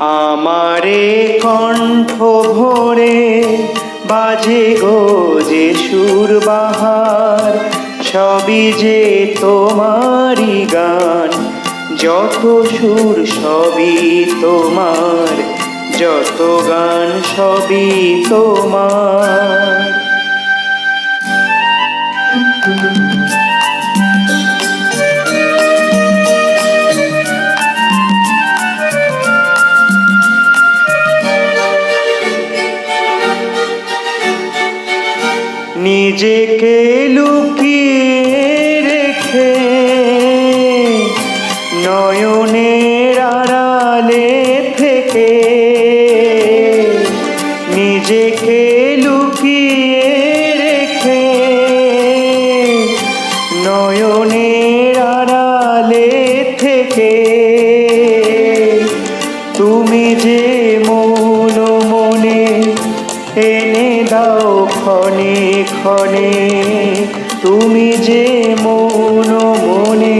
আমারে কণ্ঠ ভরে বাজে গো যে সুর বাহার, সবই যে তোমারই গান, যত সুর সবই তোমার, যত গান সবই তোমার। নিজেকে লুকিয়ে রেখে নয়নের আড়ালে থেকে নিজেকে লুকিয়ে রেখে নয়নের আড়ালে থেকে তুমি যে মনে এনে দাও ক্ষণে তুমি যে মন মনে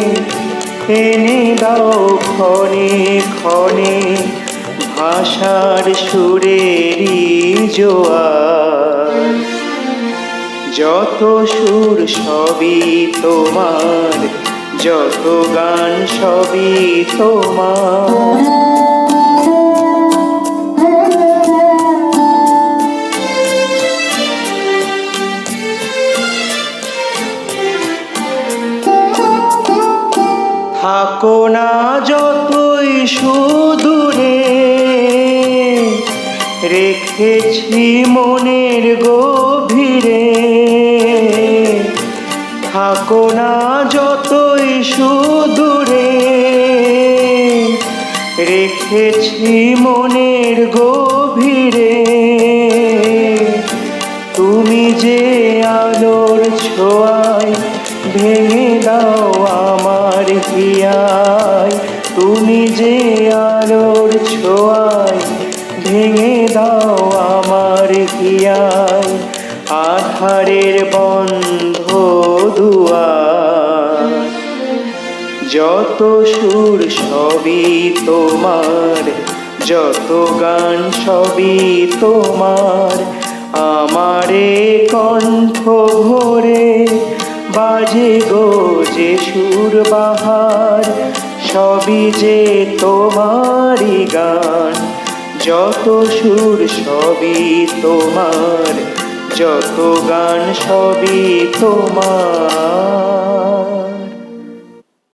এনে দাও ক্ষণে ক্ষণে, ভাষার সুরেরই জোয়ার। যত সুর সবই তোমার, যত গান সবই তোমার। থাকো না যতই সুদূরে রেখেছি মনের গভীরে। থাকো না যতই সুদূরে রেখেছি মনের গভীরে। তুমি যে আলোর ছোঁয়ায় ভেঙে হিয়ায় তুমি যে আলোর ছোঁয়ায় ভেঙে দাও আমার হিয়ায় আধারের বন্ধ দুয়ার। যত সুর সবই তোমার, যত গান সবই তোমার, আমারে কণ্ঠ বাজে গো যে সুর বাহার, সবই যে তোমারি গান। যত সুর, সবই তোমার, যত গান, সবই তোমার।